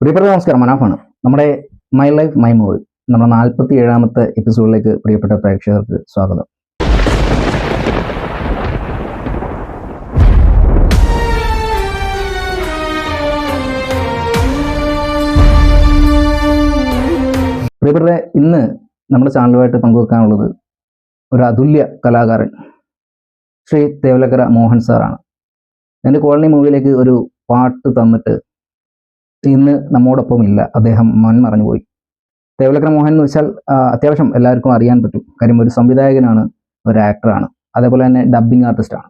പ്രിയപ്പെട്ട നമസ്കാരം. മനാഫാണ് നമ്മുടെ മൈ ലൈഫ് മൈ മൂവി നമ്മുടെ നാൽപ്പത്തി ഏഴാമത്തെ എപ്പിസോഡിലേക്ക് പ്രിയപ്പെട്ട പ്രേക്ഷകർക്ക് സ്വാഗതം. പ്രിയപ്പെട്ട ഇന്ന് നമ്മുടെ ചാനലുമായിട്ട് പങ്കുവെക്കാനുള്ളത് ഒരു അതുല്യ കലാകാരൻ ശ്രീ തേവലക്കര മോഹൻ സാറാണ്. എന്റെ കോളനി മൂവിയിലേക്ക് ഒരു പാട്ട് തന്നിട്ട് ഇന്ന് നമ്മോടൊപ്പം ഇല്ല അദ്ദേഹം മൺമറഞ്ഞു മറഞ്ഞുപോയി. തേവലക്കര മോഹൻ എന്ന് വെച്ചാൽ അത്യാവശ്യം എല്ലാവർക്കും അറിയാൻ പറ്റും. കാര്യം ഒരു സംവിധായകനാണ് ഒരു ആക്ടറാണ് അതേപോലെ തന്നെ ഡബ്ബിംഗ് ആർട്ടിസ്റ്റാണ്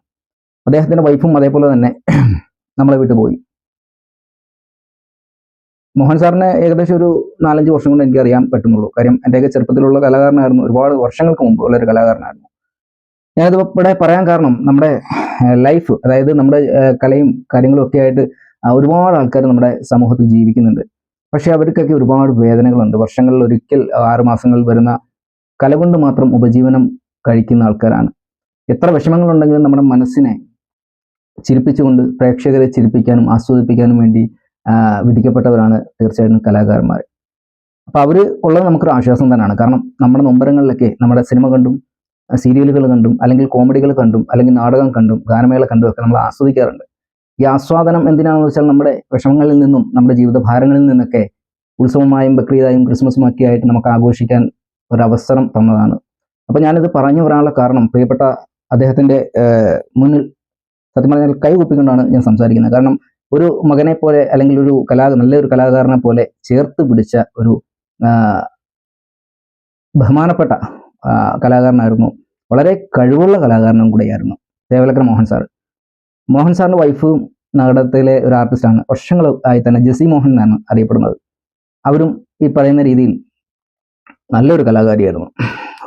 അദ്ദേഹത്തിന്റെ വൈഫും അതേപോലെ തന്നെ നമ്മളെ വിട്ടു പോയി. മോഹൻ സാറിനെ ഏകദേശം ഒരു നാലഞ്ച് വർഷം കൊണ്ട് എനിക്ക് അറിയാൻ പറ്റുന്നുള്ളൂ. കാര്യം എന്റെയൊക്കെ ചെറുപ്പത്തിലുള്ള കലാകാരനായിരുന്നു. ഒരുപാട് വർഷങ്ങൾക്ക് മുമ്പ് ഉള്ള ഒരു കലാകാരനായിരുന്നു. ഞാനിത് ഇവിടെ പറയാൻ കാരണം നമ്മുടെ ലൈഫ് അതായത് നമ്മുടെ കലയും കാര്യങ്ങളും ഒക്കെ ആയിട്ട് ഒരുപാട് ആൾക്കാർ നമ്മുടെ സമൂഹത്തിൽ ജീവിക്കുന്നുണ്ട്. പക്ഷെ അവർക്കൊക്കെ ഒരുപാട് വേദനകളുണ്ട്. വർഷങ്ങളിൽ ഒരിക്കൽ ആറ് വരുന്ന കല കൊണ്ട് മാത്രം ഉപജീവനം കഴിക്കുന്ന ആൾക്കാരാണ്. എത്ര വിഷമങ്ങളുണ്ടെങ്കിലും നമ്മുടെ മനസ്സിനെ ചിരിപ്പിച്ചുകൊണ്ട് പ്രേക്ഷകരെ ചിരിപ്പിക്കാനും ആസ്വദിപ്പിക്കാനും വേണ്ടി വിധിക്കപ്പെട്ടവരാണ് തീർച്ചയായിട്ടും കലാകാരന്മാർ. അപ്പോൾ അവർ ഉള്ളത് നമുക്കൊരു ആശ്വാസം തന്നെയാണ്. കാരണം നമ്മുടെ നൊമ്പരങ്ങളിലൊക്കെ നമ്മുടെ സിനിമ കണ്ടും സീരിയലുകൾ കണ്ടും അല്ലെങ്കിൽ കോമഡികൾ കണ്ടും അല്ലെങ്കിൽ നാടകം കണ്ടും ഗാനമേള കണ്ടും ഒക്കെ നമ്മൾ ആസ്വദിക്കാറുണ്ട്. ഈ ആസ്വാദനം എന്തിനാണെന്ന് വെച്ചാൽ നമ്മുടെ വിഷമങ്ങളിൽ നിന്നും നമ്മുടെ ജീവിത ഭാരങ്ങളിൽ നിന്നൊക്കെ ഉത്സവമായും ബക്രീദായും ക്രിസ്മസും ഒക്കെ ആയിട്ട് നമുക്ക് ആഘോഷിക്കാൻ ഒരവസരം തന്നതാണ്. അപ്പോൾ ഞാനിത് പറഞ്ഞു വരാനുള്ള കാരണം പ്രിയപ്പെട്ട അദ്ദേഹത്തിന്റെ മുന്നിൽ സത്യം പറഞ്ഞാൽ കൈ കുപ്പിക്കൊണ്ടാണ് ഞാൻ സംസാരിക്കുന്നത്. കാരണം ഒരു മകനെ പോലെ അല്ലെങ്കിൽ ഒരു കലാ നല്ലൊരു കലാകാരനെ പോലെ ചേർത്ത് പിടിച്ച ഒരു ബഹുമാനപ്പെട്ട കലാകാരനായിരുന്നു. വളരെ കഴിവുള്ള കലാകാരനും കൂടെയായിരുന്നു. ദേവലക്കര മോഹൻ സാർ മോഹൻ സാറിന്റെ വൈഫും നാടകത്തിലെ ഒരു ആർട്ടിസ്റ്റാണ് വർഷങ്ങൾ ആയി തന്നെ ജെസി മോഹൻ എന്നാണ് അറിയപ്പെടുന്നത്. അവരും ഈ പറയുന്ന രീതിയിൽ നല്ലൊരു കലാകാരിയായിരുന്നു.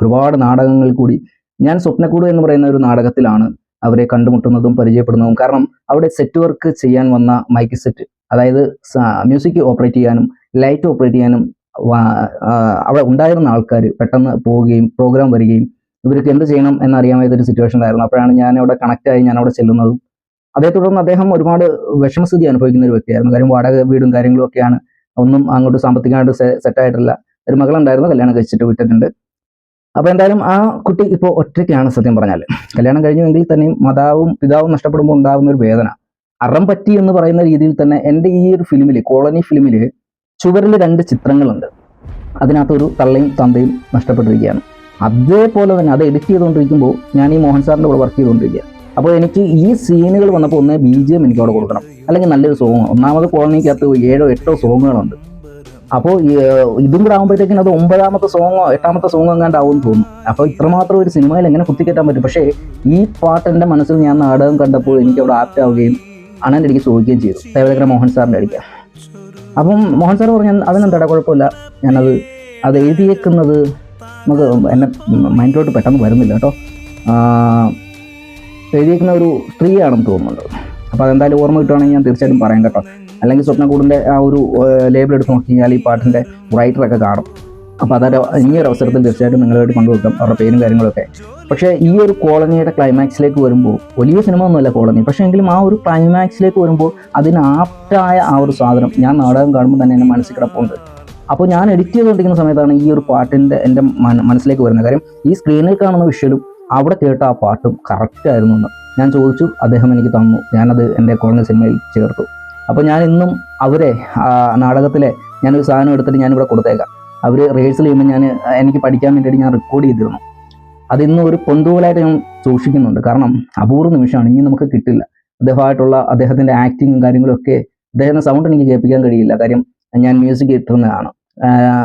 ഒരുപാട് നാടകങ്ങൾ കൂടി ഞാൻ സ്വപ്നക്കൂട് എന്ന് പറയുന്ന ഒരു നാടകത്തിലാണ് അവരെ കണ്ടുമുട്ടുന്നതും പരിചയപ്പെടുന്നതും. കാരണം അവിടെ സെറ്റ് വർക്ക് ചെയ്യാൻ വന്ന മൈക്ക് സെറ്റ് അതായത് മ്യൂസിക് ഓപ്പറേറ്റ് ചെയ്യാനും ലൈറ്റ് ഓപ്പറേറ്റ് ചെയ്യാനും അവിടെ ഉണ്ടായിരുന്ന ആൾക്കാർ പെട്ടെന്ന് പോവുകയും പ്രോഗ്രാം വരികയും ഇവർക്ക് എന്ത് ചെയ്യണം എന്നറിയാൻ ഒരു സിറ്റുവേഷൻ ഉണ്ടായിരുന്നു. അപ്പോഴാണ് ഞാൻ അവിടെ കണക്റ്റായി ഞാൻ അവിടെ ചെല്ലുന്നതും അതേ തുടർന്ന് അദ്ദേഹം ഒരുപാട് വിഷമസ്ഥിതി അനുഭവിക്കുന്ന ഒരു വ്യക്തിയായിരുന്നു. കാര്യം വാടക വീടും കാര്യങ്ങളും ഒക്കെയാണ്. ഒന്നും അങ്ങോട്ട് സാമ്പത്തികമായിട്ട് സെറ്റ് ആയിട്ടില്ല. ഒരു മകളുണ്ടായിരുന്നു കല്യാണം കഴിച്ചിട്ട് വിട്ടിട്ടുണ്ട്. അപ്പോൾ എന്തായാലും ആ കുട്ടി ഇപ്പോൾ ഒറ്റയ്ക്കാണ് സത്യം പറഞ്ഞാൽ കല്യാണം കഴിഞ്ഞുവെങ്കിൽ തന്നെയും മാതാവും പിതാവും നഷ്ടപ്പെടുമ്പോൾ ഉണ്ടാകുന്ന ഒരു വേദന. അറം പറ്റി എന്ന് പറയുന്ന രീതിയിൽ തന്നെ എന്റെ ഈ ഒരു ഫിലിമിൽ കോളനി ഫിലിമിൽ ചുവരിൽ രണ്ട് ചിത്രങ്ങളുണ്ട്. അതിനകത്തൊരു തള്ളയും തന്തയും നഷ്ടപ്പെട്ടിരിക്കുകയാണ്. അതേപോലെ തന്നെ അത് എഡിറ്റ് ചെയ്തുകൊണ്ടിരിക്കുമ്പോൾ ഞാൻ ഈ മോഹൻ സാറിന്റെ കൂടെ വർക്ക് ചെയ്തുകൊണ്ടിരിക്കുക അപ്പോൾ എനിക്ക് ഈ സീനുകൾ വന്നപ്പോൾ ഒന്നേ ബി ജി എം എനിക്ക് അവിടെ കൊടുക്കണം. അല്ലെങ്കിൽ നല്ലൊരു സോങ് ഒന്നാമത് കോളനിക്കകത്ത് ഏഴോ എട്ടോ സോങ്ങുകളുണ്ട് അപ്പോൾ ഇതും കൂടെ ആകുമ്പോഴത്തേക്കും അത് ഒമ്പതാമത്തെ സോങ്ങോ എട്ടാമത്തെ സോങ്ങോ എങ്ങാണ്ടാവും തോന്നും. അപ്പോൾ ഇത്രമാത്രം ഒരു സിനിമയിൽ എങ്ങനെ കുത്തിക്കയറ്റാൻ പറ്റും? പക്ഷേ ഈ പാട്ട് എന്റെ മനസ്സിൽ ഞാൻ നാടകം കണ്ടപ്പോൾ എനിക്ക് അവിടെ ആപ്റ്റ് ആവുകയും അണന്റെ അടിക്ക് ചോദിക്കുകയും ചെയ്തു. ദേവതകര മോഹൻ സാറിന്റെ അടിക്കുക അപ്പം മോഹൻ സാർ പറഞ്ഞു അതിനെന്താ കുഴപ്പമില്ല. ഞാനത് അത് എഴുതിയേക്കുന്നത് നമുക്ക് എന്നെ മൈൻഡിലോട്ട് പെട്ടെന്ന് വരുന്നില്ല കേട്ടോ. ആ, എഴുതിയേക്കുന്ന ഒരു സ്ത്രീയാണെന്ന് തോന്നുന്നുണ്ട്. അപ്പോൾ അതെന്തായാലും ഓർമ്മ കിട്ടുവാണെങ്കിൽ ഞാൻ തീർച്ചയായിട്ടും പറയാം കേട്ടോ. അല്ലെങ്കിൽ സ്വപ്നകൂടിന്റെ ആ ഒരു ലേബിൾ എടുത്ത് നോക്കി കഴിഞ്ഞാൽ ഈ പാട്ടിന്റെ റൈറ്ററൊക്കെ കാണും. അപ്പോൾ അതൊരു ഇനിയൊരു അവസരത്തിൽ തീർച്ചയായിട്ടും നിങ്ങളുമായിട്ട് പങ്കുവെക്കാം അവരുടെ പേരും കാര്യങ്ങളൊക്കെ. പക്ഷേ ഈ ഒരു കോളനിയുടെ ക്ലൈമാക്സിലേക്ക് വരുമ്പോൾ വലിയ സിനിമ ഒന്നുമല്ല കോളനി. പക്ഷേ എങ്കിലും ആ ഒരു ക്ലൈമാക്സിലേക്ക് വരുമ്പോൾ അതിന് ആപ്റ്റായ ആ ഒരു സാധനം ഞാൻ നാടകം കാണുമ്പോൾ തന്നെ എന്റെ മനസ്സിൽ കിടപ്പുണ്ട്. അപ്പോൾ ഞാൻ എഡിറ്റ് ചെയ്തുകൊണ്ടിരിക്കുന്ന സമയത്താണ് ഈ ഒരു പാട്ടിന്റെ എന്റെ മനസ്സിലേക്ക് വരുന്നത്. കാര്യം ഈ സ്ക്രീനിൽ കാണുന്ന വിഷ്വലും അവിടെ കേട്ട ആ പാട്ടും കറക്റ്റ് ആയിരുന്നു എന്ന് ഞാൻ ചോദിച്ചു. അദ്ദേഹം എനിക്ക് തന്നു. ഞാനത് എന്റെ കോളനി സിനിമയിൽ ചേർത്തു. അപ്പോൾ ഞാൻ ഇന്നും അവരെ നാടകത്തിലെ ഞാനൊരു സാധനം എടുത്തിട്ട് ഞാനിവിടെ കൊടുത്തേക്കാം. അവർ റിഹേഴ്സൽ ചെയ്യുമ്പോൾ ഞാൻ എനിക്ക് പഠിക്കാൻ വേണ്ടിയിട്ട് ഞാൻ റെക്കോർഡ് ചെയ്തിരുന്നു. അതിന്ന് ഒരു പൊന്തൂലായിട്ട് ഞാൻ സൂക്ഷിക്കുന്നുണ്ട്. കാരണം അപൂർവ നിമിഷമാണ്. ഇനി നമുക്ക് കിട്ടില്ല. അദ്ദേഹമായിട്ടുള്ള അദ്ദേഹത്തിന്റെ ആക്ടിങ്ങും കാര്യങ്ങളും ഒക്കെ അദ്ദേഹത്തിന്റെ സൗണ്ട് എനിക്ക് കേൾപ്പിക്കാൻ കഴിയില്ല. കാര്യം ഞാൻ മ്യൂസിക് ഇട്ടിരുന്നതാണ്.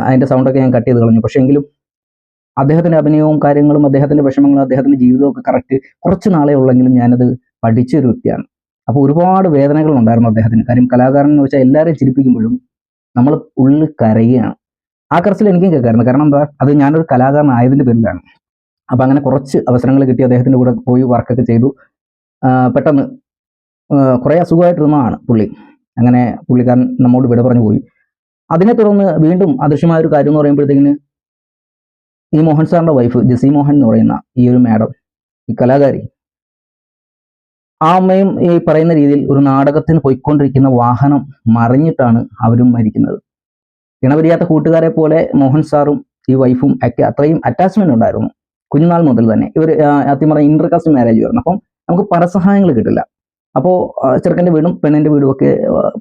അതിന്റെ സൗണ്ടൊക്കെ ഞാൻ കട്ട് ചെയ്ത് കളഞ്ഞു. പക്ഷേ എങ്കിലും അദ്ദേഹത്തിന്റെ അഭിനയവും കാര്യങ്ങളും അദ്ദേഹത്തിന്റെ വിഷമങ്ങളും അദ്ദേഹത്തിന്റെ ജീവിതവും ഒക്കെ കറക്റ്റ് കുറച്ച് നാളെ ഉള്ളെങ്കിലും ഞാനത് പഠിച്ച ഒരു വ്യക്തിയാണ്. അപ്പോൾ ഒരുപാട് വേദനകൾ ഉണ്ടായിരുന്നു അദ്ദേഹത്തിന്. കാര്യം കലാകാരൻ എന്ന് വെച്ചാൽ എല്ലാവരെയും ചിരിപ്പിക്കുമ്പോഴും നമ്മൾ ഉള്ളിൽ കരയുകയാണ് ആ കരച്ചിൽ എനിക്കും കേൾക്കായിരുന്നു. കാരണം എന്താ? അത് ഞാനൊരു കലാകാരൻ ആയതിന്റെ പേരിലാണ്. അപ്പോൾ അങ്ങനെ കുറച്ച് അവസരങ്ങൾ കിട്ടി അദ്ദേഹത്തിന്റെ കൂടെ പോയി വർക്കൊക്കെ ചെയ്തു. പെട്ടെന്ന് കുറേ അസുഖമായിട്ടിരുന്നതാണ് പുള്ളി. അങ്ങനെ പുള്ളിക്കാരൻ നമ്മോട് വിട പറഞ്ഞു പോയി. അതിനെ തുടർന്ന് വീണ്ടും അദൃശ്യമായ ഒരു കാര്യം എന്ന് പറയുമ്പോഴത്തേക്കിന് ഈ മോഹൻ സാറിന്റെ വൈഫ് ജെസി മോഹൻ എന്ന് പറയുന്ന ഈ ഒരു മാഡം ഈ കലാകാരി ആ അമ്മയും ഈ പറയുന്ന രീതിയിൽ ഒരു നാടകത്തിന് പോയിക്കൊണ്ടിരിക്കുന്ന വാഹനം മറിഞ്ഞിട്ടാണ് അവരും മരിക്കുന്നത്. ഇണപിരിയാത്ത കൂട്ടുകാരെ പോലെ മോഹൻ സാറും ഈ വൈഫും ഒക്കെ അത്രയും അറ്റാച്ച്മെന്റ് ഉണ്ടായിരുന്നു. കുഞ്ഞുനാൾ മുതൽ തന്നെ ഇവർ ആദ്യം പറഞ്ഞ ഇന്റർ കാസ്റ്റ് മാരേജ് വരുന്നു അപ്പം നമുക്ക് പരസഹായങ്ങൾ കിട്ടില്ല. അപ്പോൾ ചെറുക്കന്റെ വീടും പെണ്ണിന്റെ വീടും ഒക്കെ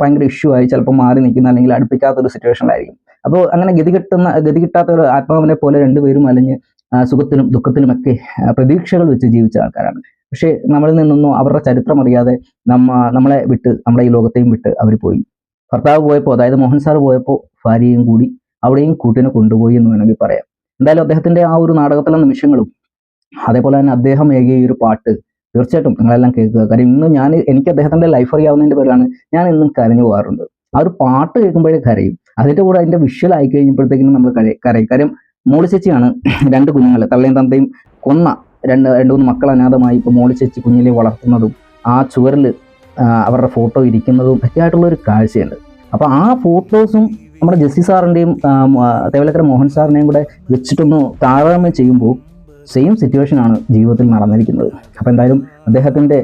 ഭയങ്കര ഇഷ്യൂ ആയി ചിലപ്പോൾ മാറി നിൽക്കുന്ന അല്ലെങ്കിൽ അടുപ്പിക്കാത്ത ഒരു സിറ്റുവേഷനിലായിരിക്കും അപ്പോൾ അങ്ങനെ ഗതി കിട്ടുന്ന ഗതി കിട്ടാത്ത ഒരു ആത്മാവിനെ പോലെ രണ്ടുപേരും സുഖത്തിനും സുഖത്തിലും ദുഃഖത്തിലുമൊക്കെ ആ, പ്രതീക്ഷകൾ വെച്ച് ജീവിച്ച ആൾക്കാരാണ്. പക്ഷേ നമ്മളിൽ നിന്നൊന്നും അവരുടെ ചരിത്രം അറിയാതെ നമ്മ നമ്മളെ വിട്ട് നമ്മളെ ഈ ലോകത്തെയും വിട്ട് അവർ പോയി. ഭർത്താവ് പോയപ്പോൾ അതായത് മോഹൻ സാർ പോയപ്പോൾ ഭാര്യയും കൂടി അവിടെയും കൂട്ടിനെ കൊണ്ടുപോയി എന്ന് വേണമെങ്കിൽ പറയാം. എന്തായാലും അദ്ദേഹത്തിന്റെ ആ ഒരു നാടകത്തിലെ നിമിഷങ്ങളും അതേപോലെ തന്നെ അദ്ദേഹം ഏകിയ ഒരു പാട്ട് തീർച്ചയായിട്ടും നിങ്ങളെല്ലാം കേൾക്കുക. കാര്യം ഇന്ന് ഞാൻ എനിക്ക് അദ്ദേഹത്തിന്റെ ലൈഫ് അറിയാവുന്നതിന്റെ പേരാണ് ഞാൻ ഇന്നും കരഞ്ഞു പോകാറുണ്ട്. ആ ഒരു പാട്ട് കേൾക്കുമ്പോഴേ കരയും. അതിന്റെ കൂടെ അതിന്റെ വിഷ്വൽ ആയി കഴിഞ്ഞപ്പോഴത്തേക്കും നമ്മൾ കരയും. കരയും. കാര്യം മോളി ചേച്ചിയാണ് രണ്ട് കുഞ്ഞുങ്ങൾ തള്ളയും തന്തയും കൊന്ന രണ്ട് രണ്ട് മൂന്ന് മക്കൾ അനാഥമായി ഇപ്പോൾ മോളി ചേച്ചി കുഞ്ഞിലെ വളർത്തുന്നതും ആ ചുവരിൽ അവരുടെ ഫോട്ടോ ഇരിക്കുന്നതും ഒക്കെ ആയിട്ടുള്ള ഒരു കാഴ്ചയുണ്ട്. അപ്പോൾ ആ ഫോട്ടോസും നമ്മുടെ ജസ്സി സാറിന്റെയും തേവലക്കര മോഹൻ സാറിനെയും കൂടെ വെച്ചിട്ടൊന്ന് താരതമ്യം ചെയ്യുമ്പോൾ സെയിം സിറ്റുവേഷൻ ആണ് ജീവിതത്തിൽ നടന്നിരിക്കുന്നത്. അപ്പോൾ എന്തായാലും അദ്ദേഹത്തിന്റെ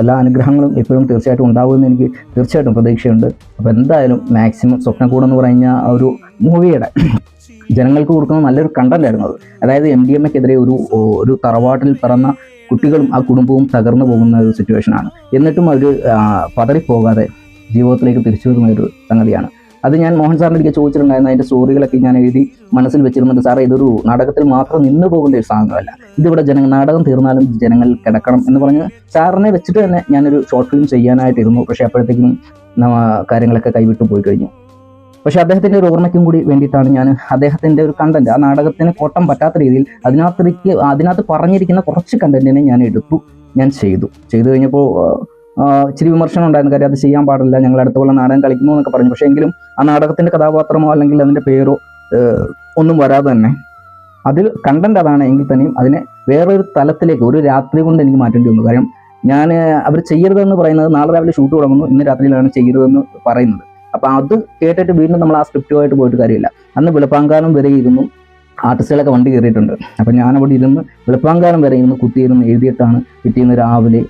എല്ലാ അനുഗ്രഹങ്ങളും എപ്പോഴും തീർച്ചയായിട്ടും ഉണ്ടാവുമെന്ന് എനിക്ക് തീർച്ചയായിട്ടും പ്രതീക്ഷയുണ്ട്. അപ്പോൾ എന്തായാലും മാക്സിമം സ്വപ്നക്കൂട് എന്ന് പറഞ്ഞ ആ ഒരു മൂവിയുടെ ജനങ്ങൾക്ക് കൊടുക്കുന്ന നല്ലൊരു കണ്ടന്റായിരുന്നു അത്. അതായത് എം ഡി എം എക്കെതിരെ ഒരു ഒരു തറവാട്ടിൽ പിറന്ന കുട്ടികളും ആ കുടുംബവും തകർന്നു പോകുന്ന ഒരു സിറ്റുവേഷനാണ് എന്നിട്ടും അവർ പതറിപ്പോകാതെ ജീവിതത്തിലേക്ക് തിരിച്ചു വരുന്ന ഒരു സംഗതിയാണ്. അത് ഞാൻ മോഹൻ സാറിന്റെ എനിക്ക് ചോദിച്ചിട്ടുണ്ടായിരുന്നു. അതിന്റെ സ്റ്റോറികളൊക്കെ ഞാൻ എഴുതി മനസ്സിൽ വെച്ചിരുന്നുണ്ട്. സാറേ ഇതൊരു നാടകത്തിൽ മാത്രം നിന്ന് പോകേണ്ട ഒരു സാധനമല്ല. ഇതിവിടെ ജനങ്ങൾ നാടകം തീർന്നാലും ജനങ്ങൾ കിടക്കണം എന്ന് പറഞ്ഞ് സാറിനെ വെച്ചിട്ട് തന്നെ ഞാനൊരു ഷോർട്ട് ഫിലിം ചെയ്യാനായിട്ടിരുന്നു. പക്ഷേ അപ്പോഴത്തേക്കും കാര്യങ്ങളൊക്കെ കൈവിട്ടു പോയി കഴിഞ്ഞു. പക്ഷെ അദ്ദേഹത്തിന്റെ ഒരു ഓർമ്മയ്ക്കും കൂടി വേണ്ടിയിട്ടാണ് ഞാൻ അദ്ദേഹത്തിന്റെ ഒരു കണ്ടന്റ് ആ നാടകത്തിന് കോട്ടം പറ്റാത്ത രീതിയിൽ അതിനകത്തേക്ക് അതിനകത്ത് പറഞ്ഞിരിക്കുന്ന കുറച്ച് കണ്ടന്റിനെ ഞാൻ എടുത്തു ഞാൻ ചെയ്തു. ചെയ്തു കഴിഞ്ഞപ്പോൾ ഇച്ചിരി വിമർശനം ഉണ്ടായിരുന്നു. കാര്യം അത് ചെയ്യാൻ പാടില്ല. ഞങ്ങൾ അടുത്തുള്ള നാടകം കളിക്കുന്നു എന്നൊക്കെ പറഞ്ഞു. പക്ഷേ എങ്കിലും ആ നാടകത്തിന്റെ കഥാപാത്രമോ അല്ലെങ്കിൽ അതിന്റെ പേരോ ഒന്നും വരാതെ തന്നെ അതിൽ കണ്ടന്റ് അതാണ് എങ്കിൽ തന്നെയും അതിനെ വേറൊരു തലത്തിലേക്ക് ഒരു രാത്രി കൊണ്ട് എനിക്ക് മാറ്റേണ്ടി വന്നു. കാര്യം ഞാൻ അവർ ചെയ്യരുതെന്ന് പറയുന്നത് നാളെ രാവിലെ ഷൂട്ട് തുടങ്ങുന്നു. ഇന്ന് രാത്രിയിലാണ് ചെയ്യരുതെന്ന് പറയുന്നത്. അപ്പൊ അത് കേട്ടിട്ട് വീണ്ടും നമ്മൾ ആ സ്ക്രിപ്റ്റുമായിട്ട് പോയിട്ട് കാര്യമില്ല. അന്ന് വെളുപ്പാങ്കാലം വരെ ഇരുന്നു. ആർട്ടിസ്റ്റുകളൊക്കെ വണ്ടി കയറിയിട്ടുണ്ട്. അപ്പോൾ ഞാനവിടെ ഇരുന്ന് വെളുപ്പാങ്കാലം വരെ ഇരുന്ന് കുത്തിയിരുന്ന് എഴുതിയിട്ടാണ് പിറ്റേന്ന് രാവിലെ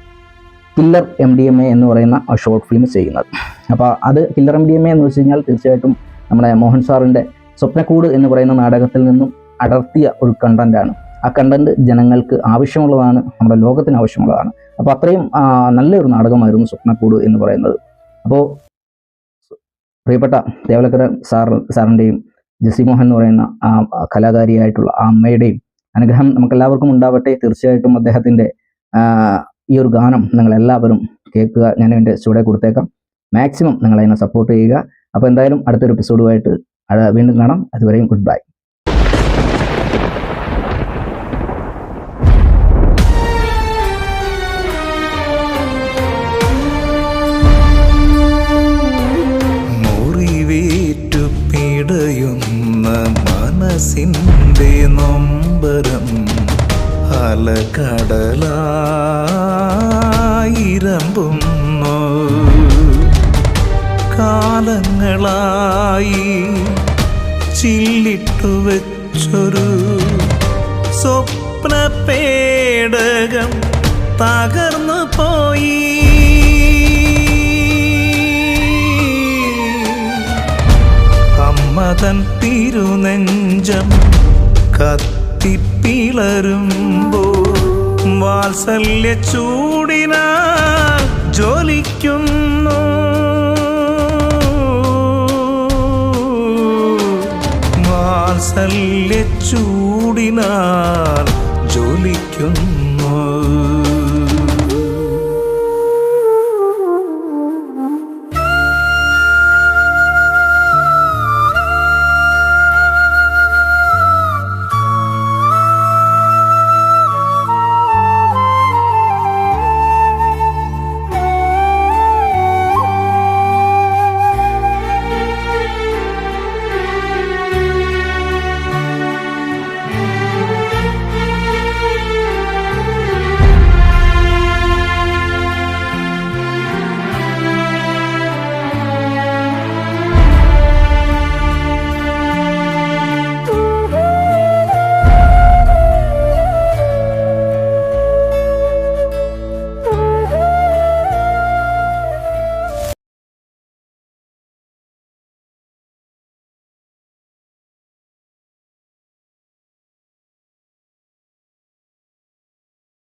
killer M D M A എന്ന് പറയുന്ന ഷോർട്ട് ഫിലിം ചെയ്യുന്നത്. അപ്പോൾ അത് killer M D M A എന്ന് വെച്ച് കഴിഞ്ഞാൽ തീർച്ചയായിട്ടും നമ്മുടെ മോഹൻ സാറിന്റെ സ്വപ്നക്കൂട് എന്ന് പറയുന്ന നാടകത്തിൽ നിന്നും അടർത്തിയ ഒരു കണ്ടന്റാണ് ആ കണ്ടന്റ് ജനങ്ങൾക്ക് ആവശ്യമുള്ളതാണ് നമ്മുടെ ലോകത്തിന് ആവശ്യമുള്ളതാണ്. അപ്പോൾ അത്രയും നല്ലൊരു നാടകമായിരുന്നു സ്വപ്നക്കൂട് എന്ന് പറയുന്നത്. അപ്പോൾ പ്രിയപ്പെട്ട ദേവലക്കര സാർ സാറിന്റെയും ജസി മോഹൻ എന്ന് പറയുന്ന ആ കലാകാരിയായിട്ടുള്ള ആ അമ്മയുടെയും അനുഗ്രഹം നമുക്കെല്ലാവർക്കും ഉണ്ടാവട്ടെ. തീർച്ചയായിട്ടും അദ്ദേഹത്തിന്റെ ഈ ഒരു ഗാനം നിങ്ങൾ എല്ലാവരും കേൾക്കുക. ഞാൻ എന്റെ സ്റ്റുഡിയോ കൊടുത്തേക്കാം. മാക്സിമം നിങ്ങൾ അതിനെ സപ്പോർട്ട് ചെയ്യുക. അപ്പോൾ എന്തായാലും അടുത്തൊരു എപ്പിസോഡുമായിട്ട് വീണ്ടും കാണാം. അതുവരെയും ഗുഡ് ബൈ വെച്ചൊരു സ്വപ്ന പേടകം തകർന്നു പോയി. അമ്മതൻ തിരുനെഞ്ചം കത്തിപ്പിളരുമ്പോ വാത്സല്യ ചൂടിനാൽ ജ്വലിക്കുന്നു വാത്സല്യ ചൂടിനാൽ